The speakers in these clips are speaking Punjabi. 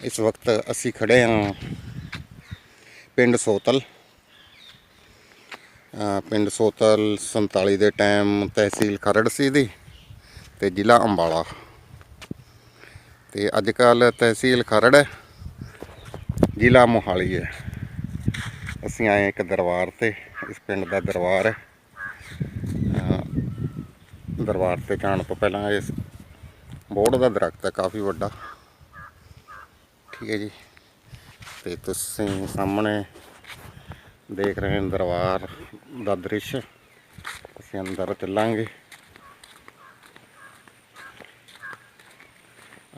ਇਸ ਵਕਤ ਅਸੀਂ ਖੜੇ ਹਾਂ ਪਿੰਡ ਸੋਤਲ। ਪਿੰਡ ਸੋਤਲ 47 ਦੇ ਟਾਈਮ ਤਹਿਸੀਲ ਖਰੜ ਸੀ ਦੀ ਤੇ ਜ਼ਿਲ੍ਹਾ ਅੰਬਾਲਾ। ਤੇ ਅੱਜ ਕੱਲ ਤਹਿਸੀਲ ਖਰੜ ਹੈ ਜ਼ਿਲ੍ਹਾ ਮੋਹਾਲੀ ਹੈ। ਅਸੀਂ ਆਏ ਇੱਕ ਦਰਬਾਰ ਤੇ, ਇਸ ਪਿੰਡ ਦਾ ਦਰਬਾਰ। ਹੈ ਦਰਬਾਰ ਤੇ ਜਾਣ ਤੋਂ ਪਹਿਲਾਂ ਇਸ ਬੋਰਡ ਦਾ ਦਰਖਤ ਹੈ, ਕਾਫੀ ਵੱਡਾ। ਠੀਕ ਹੈ ਜੀ। ਤੇ ਤੁਸੀਂ ਸਾਹਮਣੇ ਦੇਖ ਰਹੇ ਹੋ ਦਰਬਾਰ ਦਾ ਦ੍ਰਿਸ਼। ਅਸੀਂ ਅੰਦਰ ਚੱਲਾਂਗੇ।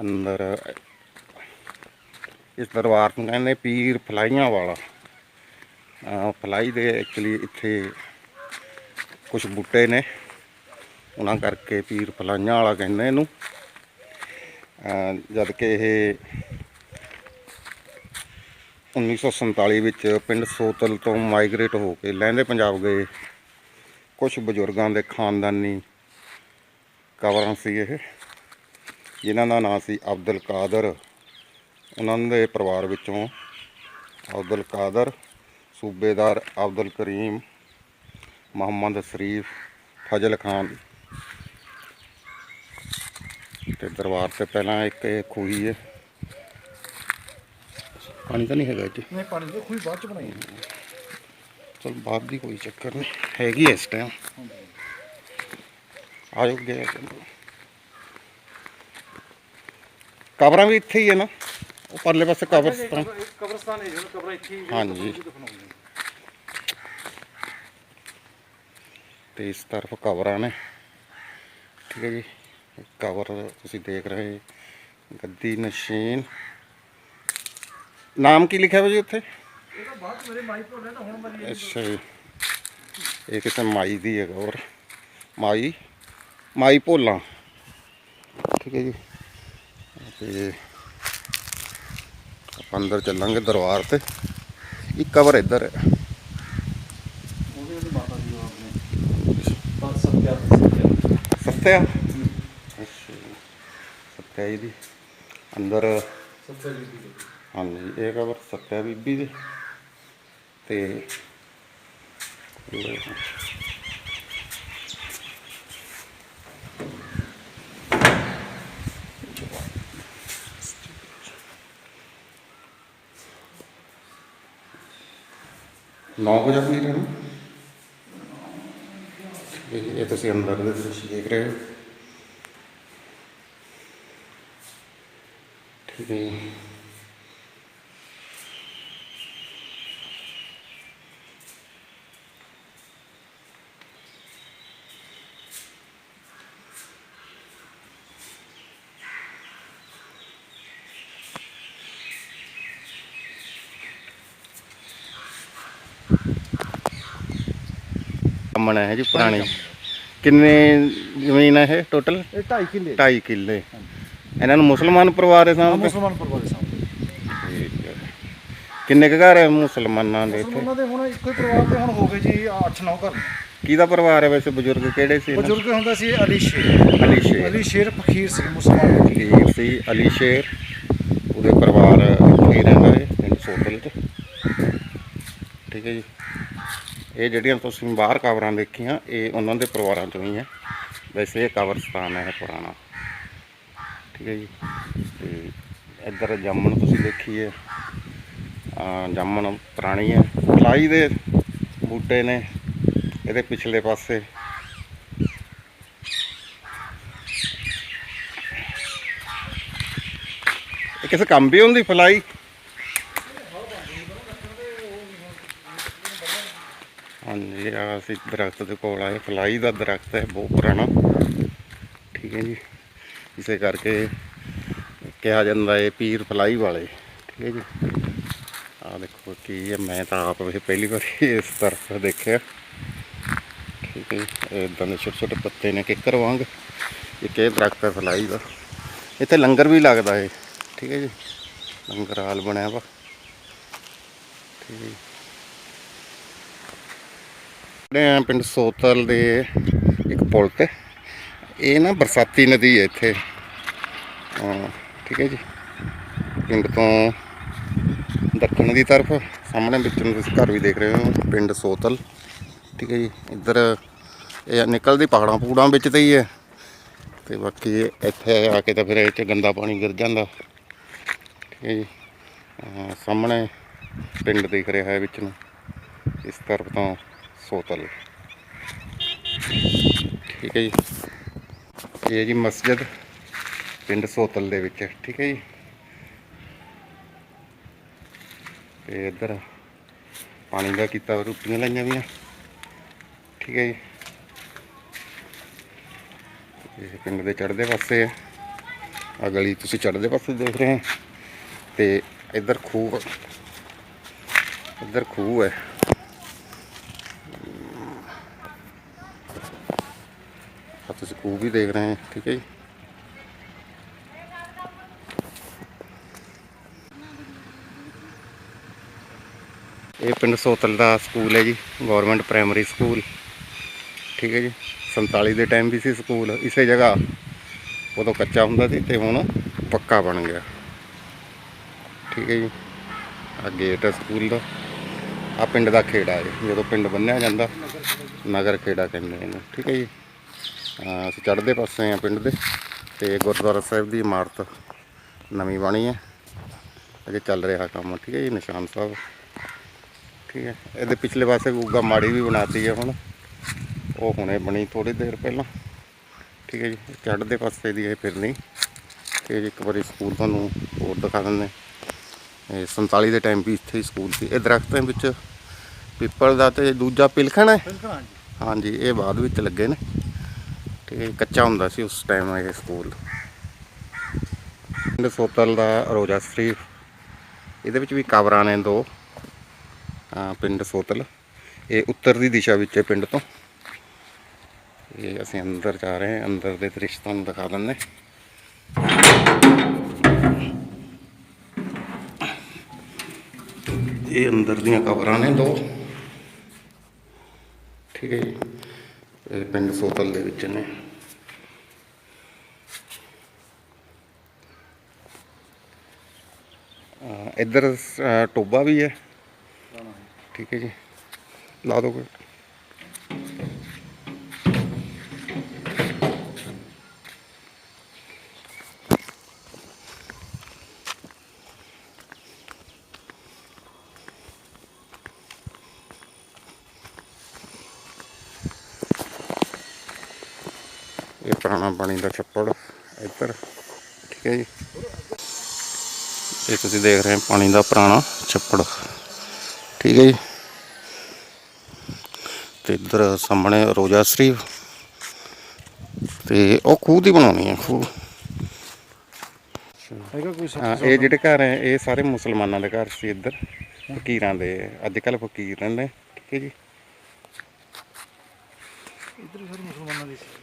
ਅੰਦਰ ਇਸ ਦਰਬਾਰ ਨੂੰ ਕਹਿੰਦੇ ਪੀਰ ਫਲਾਈਆਂ ਵਾਲਾ। ਫਲਾਈ ਦੇ ਐਕਚੁਅਲੀ ਇੱਥੇ ਕੁਝ ਬੂਟੇ ਨੇ। ਉਹਨਾਂ ਕਰਕੇ ਪੀਰ ਫਲਾਈਆਂ ਵਾਲਾ ਕਹਿੰਦੇ ਇਹਨੂੰ। ਅਹ ਜਦ ਕਿ ਇਹ 1947 ਵਿੱਚ ਪਿੰਡ ਸੋਤਲ ਤੋਂ ਮਾਈਗ੍ਰੇਟ ਹੋ ਕੇ ਲਹਿੰਦੇ ਪੰਜਾਬ ਗਏ। ਕੁਝ ਬਜ਼ੁਰਗਾਂ ਦੇ ਖਾਨਦਾਨੀ ਕਬਰਾਂ ਸੀ ਇਹ, ਜਿਨ੍ਹਾਂ ਦਾ ਨਾਮ ਸੀ ਅਬਦੁਲ ਕਾਦਰ। ਉਹਨਾਂ ਦੇ ਪਰਿਵਾਰ ਵਿੱਚੋਂ ਅਬਦੁਲ ਕਾਦਰ, ਸੂਬੇਦਾਰ ਅਬਦੁਲ ਕਰੀਮ, ਮੁਹੰਮਦ ਸ਼ਰੀਫ, ਫਜ਼ਲ ਖਾਨ ਤੇ ਦਰਬਾਰ ਤੇ ਪਹਿਲਾਂ ਇੱਕ ਇਹ ਖੂਹੀ ਹੈ। ਪਾਣੀ ਤਾਂ ਨਹੀਂ ਹੈਗਾ ਇੱਥੇ। ਨਹੀਂ ਪਾਣੀ ਦੀ ਖੂਹੀ ਬਾਅਦ ਚ ਬਣਾਈ ਚਲ ਬਾਅਦ ਦੀ ਕੋਈ ਚੱਕਰ ਨਹੀਂ ਹੈਗੀ ਹੈ ਇਸ ਟਾਈਮ ਆਜੋ ਗਏ ਕਬਰਾਂ ਵੀ ਇੱਥੇ ਹੀ ਹੈ ਨਾ ਉਹ ਪਰਲੇ ਪਾਸੇ ਕਬਰਸਤਾਨ ਕਬਰਸਤਾਨ ਹੈ ਜਿਹੜਾ ਕਬਰ ਇੱਥੇ ਹੀ ਹਾਂਜੀ। ਤੇ ਇਸ ਤਰਫ ਕਬਰਾਂ ਨੇ। ਠੀਕ ਹੈ ਜੀ। ਕਬਰ ਤੁਸੀਂ ਦੇਖ ਰਹੇ ਗੱਦੀ ਨਸ਼ੀਨ ਨਾਮ ਕੀ ਲਿਖਿਆ ਹੋਇਆ ਜੀ ਉੱਥੇ? ਇਹ ਤਾਂ ਬਾਅਦ ਚ ਮੇਰੇ ਮਾਈ ਭੋਲੇ ਤਾਂ ਹੁਣ ਮਰੀ ਅੱਛਾ ਜੀ। ਇਹ ਕਿਸੇ ਮਾਈ ਦੀ ਹੈਗਾ ਹੋਰ। ਮਾਈ? ਮਾਈ ਭੋਲਾ। ਠੀਕ ਹੈ ਜੀ। ਤੇ ਆਪਾਂ ਅੰਦਰ ਚੱਲਾਂਗੇ ਦਰਬਾਰ ਤੇ। ਇੱਕ ਕਵਰ ਇੱਧਰ ਹੈ। ਉਹਦੇ ਉਹਦੀ ਮਾਤਾ ਜੀ ਉਹ ਆਪਣੇ। ਪਰ ਸੱਤਿਆ ਸੱਤਿਆ। ਸੱਤਿਆ? ਅੱਛਾ ਜੀ। ਸੱਤਿਆ ਜੀ ਦੀ। ਅੰਦਰ ਸੱਤਿਆ ਜੀ ਦੀ। ਹਾਂਜੀ, ਇਹ ਕਵਰ ਸੱਤਿਆ ਬੀਬੀ ਦੇ। ਤੇ ਨੌ ਵਜੇ ਵੀ ਰਹਿਣਾ? ਇਹ ਇਹ ਤੁਸੀਂ ਅੰਦਰ ਦੇ ਦ੍ਰਿਸ਼ ਦੇਖ ਰਹੇ ਹੋ। ਠੀਕ ਹੈ ਕੰਮਣ ਹੈ ਜੀ ਪੁਰਾਣੀ। ਕਿੰਨੇ ਜ਼ਮੀਨ ਹੈ ਇਹ ਟੋਟਲ ਇਹ 2.5 ਕਿੱਲੇ। 2.5 ਕਿੱਲੇ। ਇਹਨਾਂ ਨੂੰ ਮੁਸਲਮਾਨ ਪਰਿਵਾਰ ਹੈ ਸਾਹਮਣੇ? ਮੁਸਲਮਾਨ ਪਰਿਵਾਰ ਦੇ ਸਾਹਮਣੇ। ਕਿੰਨੇ ਕੁ ਘਰ ਹੈ ਮੁਸਲਮਾਨਾਂ ਦੇ ਇੱਥੇ? ਮੁਸਲਮਾਨਾਂ ਦੇ ਹੁਣ ਇੱਕੋ ਹੀ ਪਰਿਵਾਰ ਦੇ ਹੁਣ ਹੋ ਗਏ ਜੀ 8-9 ਘਰ। ਕਿਹਦਾ ਪਰਿਵਾਰ ਹੈ ਵੈਸੇ ਬਜ਼ੁਰਗ? ਕਿਹੜੇ ਸੀ? ਬਜ਼ੁਰਗ ਹੁੰਦਾ ਸੀ ਅਲੀ ਸ਼ੇਰ। ਅਲੀ ਸ਼ੇਰ। ਅਲੀ ਸ਼ੇਰ ਫਕੀਰ ਸੀ ਮੁਸਲਮਾਨ ਫਕੀਰ। ਸੀ ਅਲੀ ਸ਼ੇਰ। ਉਹਦੇ ਪਰਿਵਾਰ ਇੱਥੇ ਰਹਿੰਦਾ ਹੈ ਪਿੰਡ ਸੋਤਲ ਚ। ਠੀਕ ਹੈ ਜੀ। ਇਹ ਜਿਹੜੀਆਂ ਤੁਸੀਂ ਬਾਹਰ ਕਵਰਾਂ ਦੇਖੀਆਂ, ਇਹ ਉਹਨਾਂ ਦੇ ਪਰਿਵਾਰਾਂ ਚੋਂ ਹੀ ਹੈ। ਵੈਸੇ ਇਹ ਕਬਰਸਤਾਨ ਹੈ ਪੁਰਾਣਾ। ਠੀਕ ਹੈ ਜੀ। ਤੇ ਇੱਧਰ ਜਾਮਣ ਤੁਸੀਂ ਦੇਖੀਏ। ਆ, ਜਾਮਣ ਪੁਰਾਣੀ ਹੈ। ਫਲਾਈ ਦੇ ਬੂਟੇ ਨੇ ਇਹਦੇ ਪਿਛਲੇ ਪਾਸੇ। ਇਹ ਕਿਸੇ ਕੰਮ ਵੀ ਹੁੰਦੀ, ਫਲਾਈ ਹਾਂਜੀ ਆ ਅਸੀਂ ਦਰਖਤ ਦੇ ਕੋਲ ਆਏ ਫਲਾਈ ਦਾ ਦਰਖਤ ਹੈ, ਬਹੁਤ ਪੁਰਾਣਾ। ਠੀਕ ਹੈ ਜੀ। ਇਸੇ ਕਰਕੇ ਕਿਹਾ ਜਾਂਦਾ ਹੈ ਪੀਰ ਫਲਾਈ ਵਾਲੇ। ਠੀਕ ਹੈ ਜੀ। ਆ ਦੇਖੋ ਕੀ ਹੈ, ਮੈਂ ਤਾਂ ਆਪ ਵੀ ਪਹਿਲੀ ਵਾਰ ਇਸ ਤਰਫ ਦੇਖਿਆ। ਠੀਕ ਹੈ ਜੀ। ਇਦਾਂ ਦੇ ਛੋਟੇ ਛੋਟੇ ਪੱਤੇ ਨੇ, ਕਿੱਕਰ ਵਾਂਗ। ਇੱਕ ਇਹ ਦਰਖਤ ਹੈ ਫਲਾਈ ਦਾ। ਇੱਥੇ ਲੰਗਰ ਵੀ ਲੱਗਦਾ ਹੈ ਠੀਕ ਹੈ ਜੀ। ਲੰਗਰ ਹਾਲ ਬਣਿਆ ਵਾ। ਠੀਕ ਹੈ ਜੀ ਆ ਪਿੰਡ ਸੋਤਲ ਦੇ ਇੱਕ ਪੁਲ ਤੇ। ਇਹ ਨਾ ਬਰਸਾਤੀ ਨਦੀ ਹੈ ਇੱਥੇ। ਠੀਕ ਹੈ ਜੀ। ਪਿੰਡ ਤੋਂ ਦੱਖਣ ਦੀ ਤਰਫ, ਸਾਹਮਣੇ ਵਿੱਚ ਨੂੰ ਤੁਸੀਂ ਘਰ ਵੀ ਦੇਖ ਰਹੇ ਹੋ, ਪਿੰਡ ਸੋਤਲ। ਠੀਕ ਹੈ ਜੀ, ਇੱਧਰ ਇਹ ਨਿਕਲਦੀ ਪਹਾੜਾਂ ਪੂੜਾਂ ਵਿੱਚ ਤੇ ਹੀ ਹੈ। ਤੇ ਬਾਕੀ ਇੱਥੇ ਆ ਕੇ ਤਾਂ ਫਿਰ ਇਹ ਚ ਗੰਦਾ ਪਾਣੀ ਗਿਰ ਜਾਂਦਾ। ਠੀਕ ਹੈ ਜੀ। ਸਾਹਮਣੇ ਪਿੰਡ ਦਿਖ ਰਿਹਾ ਹੈ ਵਿੱਚ ਨੂੰ। ਇਸ ਤਰਫ ਤੋਂ ਸੋਤਲ। ਠੀਕ ਹੈ ਜੀ। ਇਹ ਹੈ ਜੀ ਮਸਜਿਦ ਪਿੰਡ ਸੋਤਲ ਦੇ ਵਿੱਚ। ਠੀਕ ਹੈ ਜੀ। ਤੇ ਇੱਧਰ ਪਾਣੀ ਦਾ ਕੀਤਾ ਰੋਟੀਆਂ ਲਾਈਆਂ ਵੀਆਂ ਠੀਕ ਹੈ ਜੀ। ਇਹ ਪਿੰਡ ਦੇ ਚੜ੍ਹਦੇ ਪਾਸੇ ਹੈ। ਆ ਗਲੀ ਤੁਸੀਂ ਚੜ੍ਹਦੇ ਪਾਸੇ ਦੇਖ ਰਹੇ ਹੋ। ਤੇ ਇੱਧਰ ਖੂਹ ਇੱਧਰ ਖੂਹ ਹੈ। ਤੁਸੀਂ ਖੂਹ ਵੀ ਦੇਖ ਰਹੇ ਹੋ, ਠੀਕ ਹੈ ਜੀ। ਇਹ ਪਿੰਡ ਸੋਤਲ ਦਾ ਸਕੂਲ ਹੈ ਜੀ ਗਵਰਨਮੈਂਟ ਪ੍ਰਾਇਮਰੀ ਸਕੂਲ, ਠੀਕ ਹੈ ਜੀ। 47 ਦੇ ਟਾਈਮ ਵੀ ਸੀ ਸਕੂਲ, ਇਸੇ ਜਗ੍ਹਾ ਉਦੋਂ ਕੱਚਾ ਹੁੰਦਾ ਸੀ ਤੇ ਹੁਣ ਪੱਕਾ ਬਣ ਗਿਆ, ਠੀਕ ਹੈ ਜੀ। ਆ ਗੇਟ ਹੈ ਸਕੂਲ ਦਾ। ਆ ਪਿੰਡ ਦਾ ਖੇੜਾ ਹੈ, ਜਦੋਂ ਪਿੰਡ ਬੰਨਿਆ ਜਾਂਦਾ, ਨਗਰ ਖੇੜਾ ਕਹਿੰਦੇ ਇਹਨੂੰ, ਠੀਕ ਹੈ ਜੀ। ਅਸੀਂ ਚੜ੍ਹਦੇ ਪਾਸੇ ਆ ਪਿੰਡ ਦੇ ਤੇ ਗੁਰਦੁਆਰਾ ਸਾਹਿਬ ਦੀ ਇਮਾਰਤ ਨਵੀਂ ਬਣੀ ਹੈ। ਅਜੇ ਚੱਲ ਰਿਹਾ ਕੰਮ ਠੀਕ ਹੈ ਜੀ ਨਿਸ਼ਾਨ ਸਾਹਿਬ। ਠੀਕ ਹੈ ਇਹਦੇ ਪਿਛਲੇ ਪਾਸੇ ਗੁੱਗਾ ਮਾੜੀ ਵੀ ਬਣਾਤੀ ਹੈ ਹੁਣ। ਉਹ ਹੁਣੇ ਬਣੀ ਥੋੜੀ ਦੇਰ ਪਹਿਲਾਂ। ਠੀਕ ਹੈ ਜੀ ਚੜ੍ਹਦੇ ਪਾਸੇ ਦੀ ਇਹ ਫਿਰਨੀ ਤੇ ਇੱਕ ਵਾਰੀ ਸਕੂਲ ਤੁਹਾਨੂੰ ਹੋਰ ਦਿਖਾ ਦਿੰਦੇ ਇਹ 47 ਦੇ ਟਾਈਮ ਵੀ ਇੱਥੇ ਹੀ ਸਕੂਲ ਸੀ। ਇਹ ਦਰਖਤਾਂ ਵਿੱਚ ਪਿੱਪਲ ਦਾ ਤੇ ਦੂਜਾ ਪਿਲਖਣ ਹੈ? ਹਾਂਜੀ ਇਹ ਬਾਅਦ ਵਿੱਚ ਲੱਗੇ ਨੇ। ਤੇ ਕੱਚਾ ਹੁੰਦਾ ਸੀ ਉਸ ਟਾਈਮ ਇਹ ਸਕੂਲ ਪਿੰਡ ਸੋਤਲ ਦਾ ਰੋਜਾ ਸ਼ਰੀਫ। ਇਹਦੇ ਵਿੱਚ ਵੀ ਕਬਰਾਂ ਨੇ ਦੋ, ਅਹ ਪਿੰਡ ਸੋਤਲ ਇਹ ਉੱਤਰ ਦੀ ਦਿਸ਼ਾ ਵਿੱਚ ਹੈ ਪਿੰਡ ਤੋਂ। ਇਹ ਅਸੀਂ ਅੰਦਰ ਜਾ ਰਹੇ ਹਾਂ, ਅੰਦਰ ਦੇ ਦ੍ਰਿਸ਼ ਤੁਹਾਨੂੰ ਦਿਖਾ ਦਿੰਦੇ। ਇਹ ਅੰਦਰ ਦੀਆਂ ਕਬਰਾਂ ਨੇ ਦੋ। ਠੀਕ ਹੈ ਜੀ। ਇਹ ਪਿੰਡ ਸੋਤਲ ਦੇ ਵਿੱਚ ਨੇ। ਇੱਧਰ ਟੋਬਾ ਵੀ ਹੈ। ਠੀਕ ਹੈ ਜੀ। ਲਾ ਦੋਗੇ ਇਹ ਪੁਰਾਣਾ ਪਾਣੀ ਦਾ ਛੱਪੜ ਇੱਧਰ ਠੀਕ ਹੈ ਜੀ। ਇਹ ਤੁਸੀਂ ਦੇਖ ਰਹੇ ਹੋ ਪਾਣੀ ਦਾ ਪੁਰਾਣਾ ਛੱਪੜ ਠੀਕ ਹੈ ਜੀ। ਤੇ ਇੱਧਰ ਸਾਹਮਣੇ ਰੋਜਾ ਸ਼ਰੀਫ ਤੇ ਉਹ ਖੂਹ ਦੀ ਬਣਾਉਣੀ ਹੈ ਖੂਹ। ਹਾਂ, ਇਹ ਜਿਹੜੇ ਘਰ ਹੈ ਇਹ ਸਾਰੇ ਮੁਸਲਮਾਨਾਂ ਦੇ ਘਰ ਸੀ ਇੱਧਰ ਫਕੀਰਾਂ ਦੇ ਅੱਜ ਕੱਲ ਫਕੀਰ ਰਹਿੰਦੇ ਠੀਕ ਹੈ ਜੀ। ਇਧਰ ਸਾਰੇ ਮੁਸਲਮਾਨਾਂ ਦੀ ਸੀ।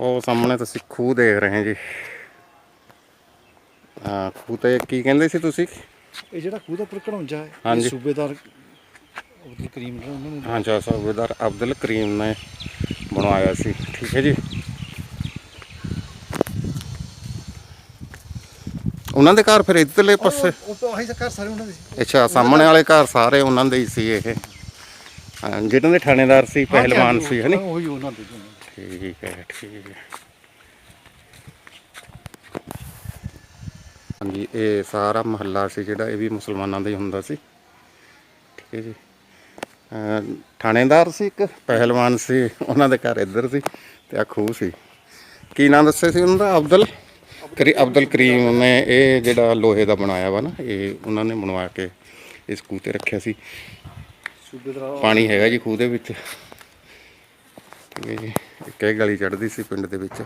ਉਹ ਸਾਹਮਣੇ ਤੁਸੀਂ ਖੂਹ ਦੇਖ ਰਹੇ ਹੋ ਜੀ। ਹਾਂ ਖੂਹ ਤੇ ਕੀ ਕਹਿੰਦੇ ਸੀ ਤੁਸੀਂ? ਇਹ ਜਿਹੜਾ ਖੂਹ ਦਾ ਉੱਪਰ ਘੜੌਂਜਾ ਹੈ। ਇਹ ਸੂਬੇਦਾਰ ਅਬਦੁਲ ਕਰੀਮ ਨੇ ਉਹਨਾਂ ਨੇ ਹਾਂ ਜੀ ਸੂਬੇਦਾਰ ਅਬਦੁਲ ਕਰੀਮ ਨੇ ਬਣਵਾਇਆ ਸੀ। ਠੀਕ ਹੈ ਜੀ। ਉਹਨਾਂ ਦੇ ਘਰ ਫਿਰ ਇੱਧਰਲੇ ਪਾਸੇ? ਉਹ ਸਰਕਾਰ ਸਾਰੇ ਉਹਨਾਂ ਦੇ ਸੀ। ਅੱਛਾ ਸਾਹਮਣੇ ਵਾਲੇ ਘਰ ਸਾਰੇ ਉਹਨਾਂ ਦੇ ਹੀ ਸੀ ਇਹ। ਹਾਂ ਜਿਹਨਾਂ ਦੇ ਥਾਣੇਦਾਰ ਸੀ ਪਹਿਲਵਾਨ ਸੀ ਹਨੀ ਉਹੀ ਉਹਨਾਂ ਦੇ। ਠੀਕ ਹੈ ਠੀਕ ਹੈ। ਹਾਂਜੀ ਇਹ ਸਾਰਾ ਮਹੱਲਾ ਸੀ ਜਿਹੜਾ ਇਹ ਵੀ ਮੁਸਲਮਾਨਾਂ ਦਾ ਹੀ ਹੁੰਦਾ ਸੀ। ਠੀਕ ਹੈ ਜੀ। ਥਾਣੇਦਾਰ ਸੀ ਇੱਕ ਪਹਿਲਵਾਨ ਸੀ ਉਹਨਾਂ ਦੇ ਘਰ ਇੱਧਰ ਸੀ ਤੇ ਆ ਖੂਹ ਸੀ। ਕੀ ਨਾਮ ਦੱਸਿਆ ਸੀ ਉਹਨਾਂ ਦਾ? ਅਬਦੁਲ? ਕਰੀ ਅਬਦੁਲ ਕਰੀਮ ਨੇ ਇਹ ਜਿਹੜਾ ਲੋਹੇ ਦਾ ਬਣਾਇਆ ਵਾ ਨਾ ਇਹ ਉਹਨਾਂ ਨੇ ਬਣਵਾ ਕੇ ਇਸ ਖੂਹ ਤੇ ਰੱਖਿਆ ਸੀ। ਪਾਣੀ ਹੈਗਾ ਜੀ ਖੂਹ ਦੇ ਵਿੱਚ। ਠੀਕ ਹੈ ਜੀ ਇੱਕ ਇਹ ਗਲੀ ਚੜ੍ਹਦੀ ਸੀ ਪਿੰਡ ਦੇ ਵਿੱਚ।